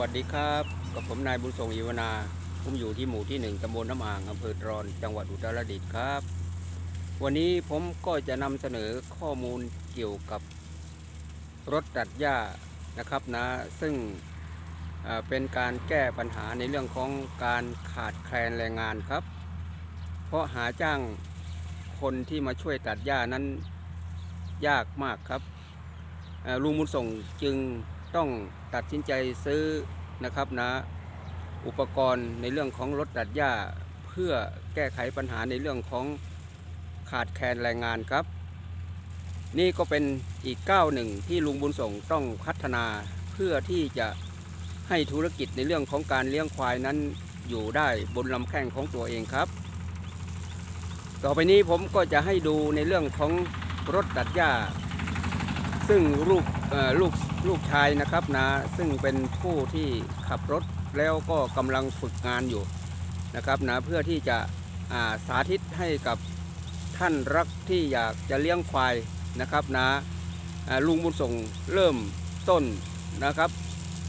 วัสดีครับ กับผมนายบุญทรงอิวนา ผมอยู่ที่หมู่ที่หนึ่งตำบลน้ำอ่างอำเภอตรอน จังหวัดอุตรดิตถ์ครับ วันนี้ผมก็จะนำเสนอข้อมูลเกี่ยวกับรถตัดหญ้านะครับนะ ซึ่งเป็นการแก้ปัญหาในเรื่องของการขาดแคลนแรงงานครับ เพราะหาจ้างคนที่มาช่วยตัดหญ้านั้นยากมากครับลุงบุญส่งจึงต้องตัดสินใจซื้อ นะครับนะอุปกรณ์ในเรื่องของรถตัดหญ้า เพื่อแก้ไขปัญหาในเรื่องของขาดแคลนแรงงานครับ นี่ก็เป็นอีกก้าวหนึ่งที่ลุงบุญส่งต้องพัฒนาเพื่อที่จะให้ธุรกิจในเรื่องของการเลี้ยงควายนั้นอยู่ได้บนลำแข้งของตัวเองครับ ต่อไปนี้ผมก็จะให้ดูในเรื่องของรถตัดหญ้า ซึ่งลูกลูกลูกชายนะครับนะซึ่งเป็นผู้ที่ขับรถแล้วก็กำลังฝึกงานอยู่นะครับนะเพื่อที่จะาสาธิตให้กับท่านรักที่อยากจะเลี้ยงควายนะครับนะอ่าลุงบุญส่งเริ่มต้นนะครับ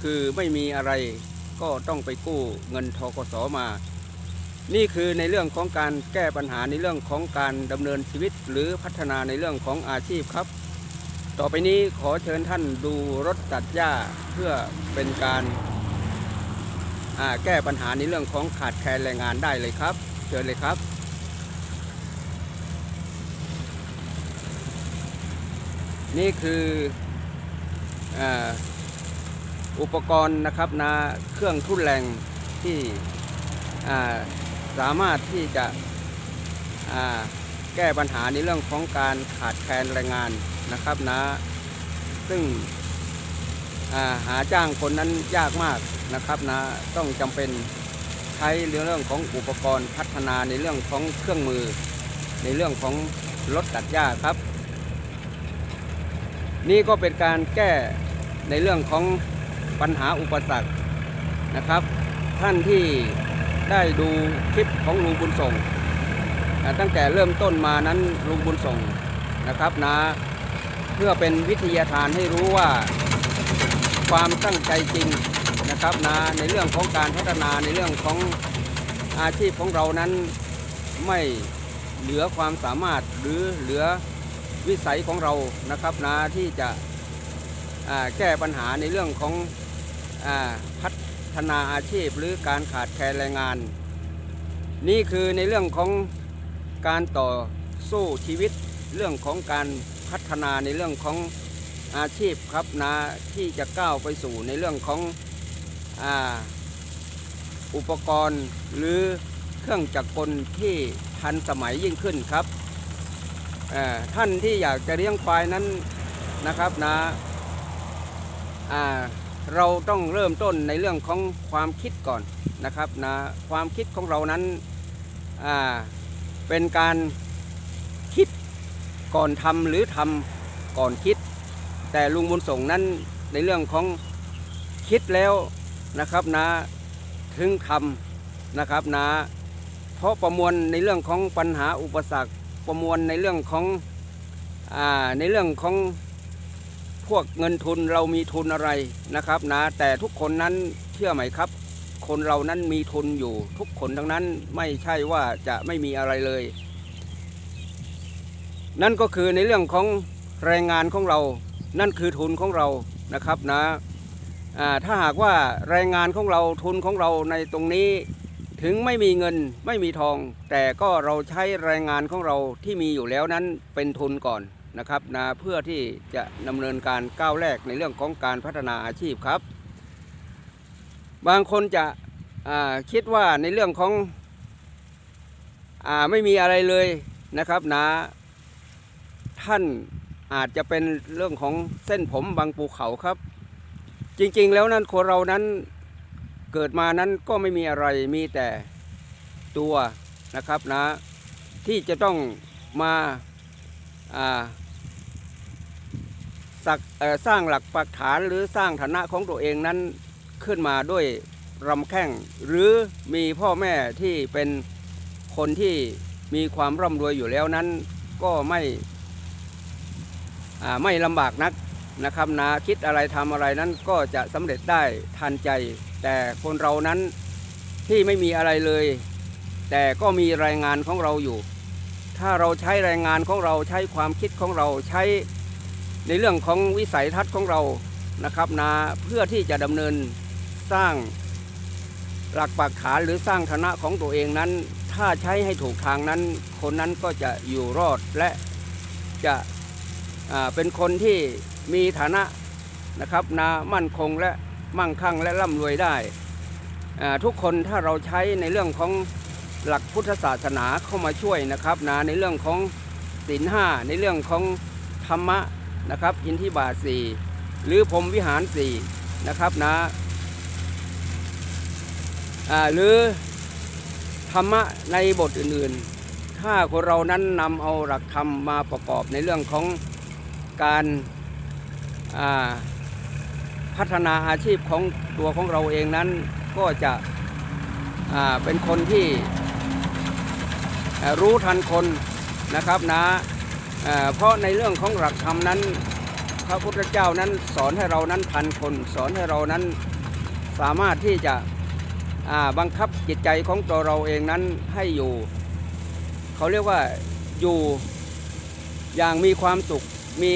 คือไม่มีอะไรก็ต้องไปกู้เงินทกสมา นี่คือในเรื่องของการแก้ปัญหาในเรื่องของการดำเนินชีวิต หรือพัฒนาในเรื่องของอาชีพครับ ต่อไปนี้ขอเชิญท่านดูรถตัดหญ้าเพื่อเป็นการแก้ปัญหาในเรื่องของขาดแคลนแรงงานได้เลยครับ เชิญเลยครับ นี่คือออุปกรณ์นะครับนะเครื่องทุ่นแรงที่สามารถที่จะแก้ปัญหาในเรื่องของการขาดแคลนแรงงาน นะครับนะ ซึ่งาหาจ้างคนนั้นยากมากนะครับนะต้องจำเป็นใช้เรื่องของอุปกรณ์พัฒนาในเรื่องของเครื่องมือ ในเรื่องของรถตัดหญ้าครับ นี่ก็เป็นการแก้ในเรื่องของปัญหาอุปสรรคนะครับ ท่านที่ได้ดูคลิปของลุงบุญส่ง ตั้งแต่เริ่มต้นมานั้นลุงบุญส่งนะครับนะ พื่อเป็นวิทยาทานให้รู้ว่าความตั้งใจจริงนะครับนะในเรื่องของการพัฒนาในเรื่องของอาชีพของเรานั้นไม่เหลือความสามารถหรือเหลือวิสัยของเรานะครับนะที่จะแก้ปัญหาในเรื่องของอพัฒนาอาชีพหรือการขาดแคลนแรงงาน นี่คือในเรื่องของการต่อสู้ชีวิตเรื่องของการ พัฒนาในเรื่องของอาชีพครับนะที่จะก้าวไปสู่ในเรื่องของออุปกรณ์หรือเครื่องจักรกลที่ทันสมัยยิ่งขึ้นครับท่านที่อยากจะเลี้ยงควายนั้นนะครับนะเราต้องเริ่มต้นในเรื่องของความคิดก่อนนะครับนะความคิดของเรานั้นเป็นการ ก่อนทำหรือทำก่อนคิด แต่ลุงบุญส่งนั้นในเรื่องของคิดแล้วนะครับนะถึงทำนะครับนะเพราะประมวลในเรื่องของปัญหาอุปสรรคประมวลในเรื่องของอ่าในเรื่องของพวกเงินทุนเรามีทุนอะไรนะครับนะแต่ทุกคนนั้นเชื่อไหมครับ คนเรานั้นมีทุนอยู่ทุกคนทั้งนั้นไม่ใช่ว่าจะไม่มีอะไรเลย นั่นก็คือในเรื่องของแรงงานของเรา นั่นคือทุนของเรานะครับนะอ่าถ้าหากว่าแรงงานของเราทุนของเราในตรงนี้ ถึงไม่มีเงินไม่มีทอง แต่ก็เราใช้แรงงานของเราที่มีอยู่แล้วนั้นเป็นทุนก่อนนะครับนะเพื่อที่จะดำเนินการก้าวแรกในเรื่องของการพัฒนาอาชีพครับ บางคนจะคิดว่าในเรื่องของอไม่มีอะไรเลยนะครับนะ ท่านอาจจะเป็นเรื่องของเส้นผมบางภูเขาครับ จริงๆแล้วนั้นคนเรานั้นเกิดมานั้นก็ไม่มีอะไรมีแต่ตัวนะครับนะ ที่จะต้องมาาสักสร้างหลักปักฐานหรือสร้างฐานะของตัวเองนั้นขึ้นมาด้วยรำแข้งหรือมีพ่อแม่ที่เป็นคนที่มีความร่ำรวยอยู่แล้วนั้น ก็ไม่ ไม่ลำบากนักนะครับนะคิดอะไรทำอะไรนั้นก็จะสำเร็จได้ทันใจ แต่คนเรานั้นที่ไม่มีอะไรเลย แต่ก็มีแรงงานของเราอยู่ ถ้าเราใช้แรงงานของเราใช้ความคิดของเราใช้ในเรื่องของวิสัยทัศน์ของเรานะครับนะเพื่อที่จะดำเนินสร้างหลักปักฐานหรือสร้างฐานะของตัวเองนั้น ถ้าใช้ให้ถูกทางนั้น คนนั้นก็จะอยู่รอดและจะ เป็นคนที่มีฐานะนะครับนามั่นคงและมั่งคั่งและร่ำรวยได้ ทุกคนถ้าเราใช้ในเรื่องของหลักพุทธศาสนาเข้ามาช่วยนะครับนะในเรื่องของศีลห้าในเรื่องของธรรมะนะครับอินทิบาทสี่หรือพรมวิหารสี่นะครับนะอ่าหรือธรรมะในบทอื่นๆ ถ้าคนเรานั้นนำเอาหลักธรรมมาประกอบในเรื่องของ การาพัฒนาอาชีพของตัวของเราเองนั้นก็จะเป็นคนที่รู้ทันคนนะครับนะเพราะในเรื่องของหลักธรรมนั้น พระพุทธเจ้านั้นสอนให้เรานั้นทันคน สอนให้เรานั้นสามารถที่จะบังคับจิตใจของตัวเราเองนั้นให้อยู่ เขาเรียกว่าอยู่อย่างมีความสุข มี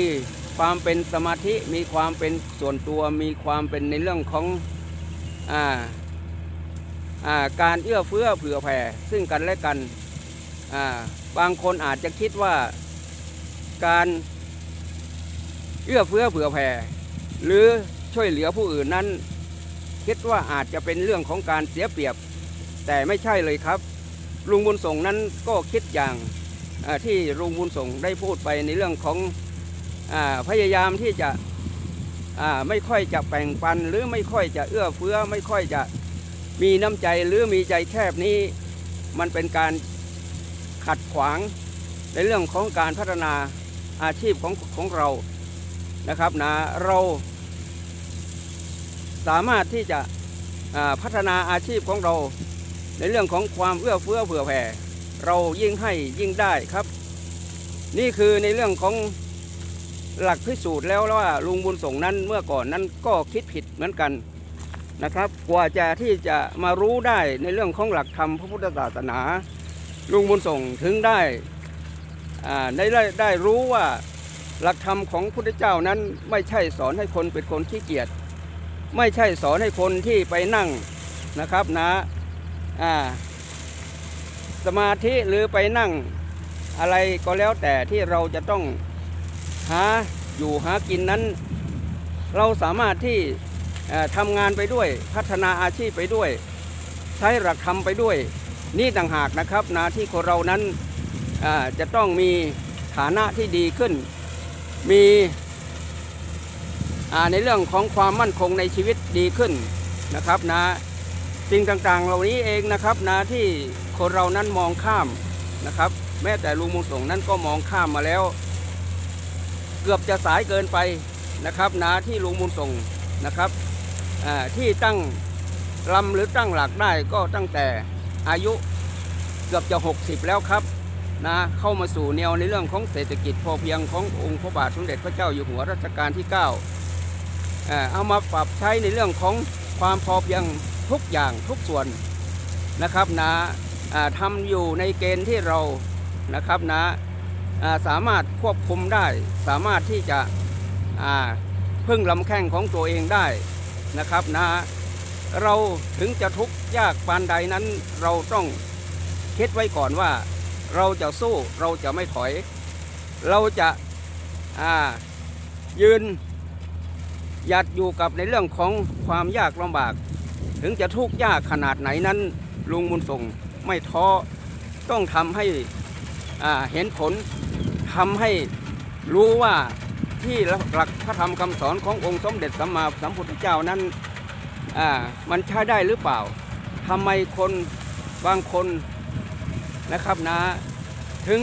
ความเป็นสมาธิมีความเป็นส่วนตัวมีความเป็นในเรื่องของอาอ่าการเอื้อเฟื้อเผื่อแผ่ซึ่งกันและกันอ่าบางคนอาจจะคิดว่าการเอื้อเฟื้อเผื่อแผ่หรือช่วยเหลือผู้อื่นนั้น คิดว่าอาจจะเป็นเรื่องของการเสียเปรียบ แต่ไม่ใช่เลยครับ ลุงบุญส่งนั้นก็คิดอย่างาที่ลุงบุญส่งได้พูดไปในเรื่องของ พยายามที่จะไม่ค่อยจะแบ่งปันหรือไม่ค่อยจะเอื้อเฟื้อ ไม่ค่อยจะมีน้ำใจหรือมีใจแคบนี้มันเป็นการขัดขวางในเรื่องของการพัฒนาอาชีพของของเรานะครับนะเราสามารถที่จะพัฒนาอาชีพของเรา ในเรื่องของความเอื้อเฟื้อเผื่อแผ่ เรายิ่งให้ยิ่งได้ครับ นี่คือในเรื่องของ หลักพิสูจน์แล้วว่าลุงบุญส่งนั้นเมื่อก่อนนั้นก็คิดผิดเหมือนกันนะครับ กว่าจะที่จะมารู้ได้ในเรื่องของหลักธรรมพระพุทธศาสนา ลุงบุญส่งถึงได้ได้ได้ได้รู้ว่าหลักธรรมของพุทธเจ้านั้นไม่ใช่สอนให้คนเป็นคนขี้เกียจไม่ใช่สอนให้คนที่ไปนั่งนะครับนะสมาธิหรือไปนั่งอะไรก็แล้วแต่ที่เราจะต้อง หาอยู่หากินนั้น เราสามารถที่ทำงานไปด้วยพัฒนาอาชีพไปด้วย ใช้หลักธรรมไปด้วย นี่ต่างหากนะครับนะที่คนเรานั้นจะต้องมีฐานะที่ดีขึ้น มีในเรื่องของความมั่นคงในชีวิตดีขึ้นนะครับนะสิ่งต่างๆ เหล่านี้เองนะครับนะที่คนเรานั้นมองข้ามนะครับ แม้แต่ลุงมุงสงนั้นก็มองข้ามมาแล้ว เกือบจะสายเกินไปนะครับนะที่ลุงมุงส่งนะครับที่ตั้งลำหรือตั้งหลักได้ก็ตั้งแต่อายุเกือบจะ 60 แล้วครับนะเข้ามาสู่แนวในเรื่องของเศรษฐกิจพอเพียงขององค์พระบาทสมเด็จพระเจ้าอยู่หัวรัชกาลที่9อ่าเอามาปรับใช้ในเรื่องของความพอเพียงทุกอย่างทุกส่วนนะครับนะอ่าทำอยู่ในเกณฑ์ที่เรานะครับนะอ่า สามารถควบคุมได้ สามารถที่จะพึ่งลำแข้งของตัวเองได้นะครับนะเราถึงจะทุกข์ยากปานใดนั้นเราต้องคิดไว้ก่อนว่า เราจะสู้เราจะไม่ถอย เราจะายืนหยัดอยู่กับในเรื่องของความยากลำบาก ถึงจะทุกข์ยากขนาดไหนนั้น ลุงบุญส่งไม่ท้อต้องทำให้เห็นผล ทำให้รู้ว่าที่หลักพระธรรมคำสอนขององค์สมเด็จสัมมาสัมพุทธเจ้านั้นอ่ามันใช้ได้หรือเปล่าทำไมคนบางคนนะครับนะถึง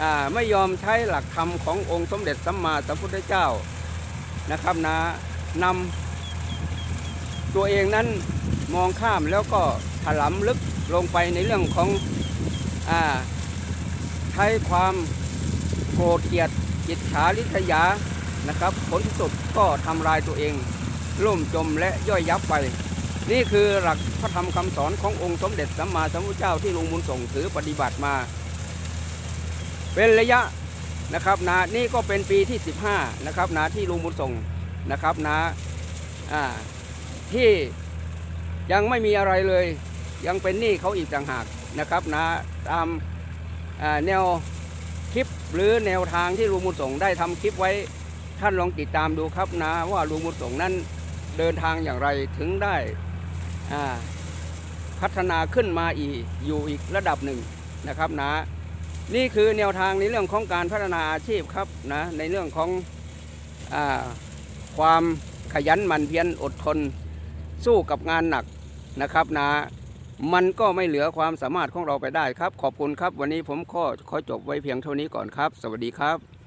อ่าไม่ยอมใช้หลักธรรมขององค์สมเด็จสัมมาสัมพุทธเจ้านะครับนะนำตัวเองนั้นมองข้ามแล้วก็ถลำลึกลงไปในเรื่องของอาใช้ความ โกรธเกลียดจิตฉาลิษยานะครับ ผลที่สุดก็ทำลายตัวเอง ล่มจมและย่อยยับไป นี่คือหลักพระธรรมคำสอนขององค์สมเด็จสัมมาสัมพุทธเจ้าที่ลุงบุญส่งถือปฏิบัติมา เป็นระยะนะครับนะนี่ก็เป็นปีที่ 15นะครับนะที่ลุงบุญส่งนะครับนะอ่าที่ยังไม่มีอะไรเลย ยังเป็นหนี้เขาอีกต่างหากนะครับนะตามแนว หรือแนวทางที่ลุงบุญส่งได้ทำคลิปไว้ ท่านลองติดตามดูครับนะ ว่าลุงบุญส่งนั้นเดินทางอย่างไรถึงได้พัฒนาขึ้นมาอีกอยู่อีกระดับหนึ่งนะครับนะ นี่คือแนวทางในเรื่องของการพัฒนาอาชีพครับนะในเรื่องของอความขยันหมั่นเพียรอดทนสู้กับงานหนักนะครับนะ มันก็ไม่เหลือความสามารถของเราไปได้ครับ ขอบคุณครับ วันนี้ผมขอขอจบไว้เพียงเท่านี้ก่อนครับ สวัสดีครับ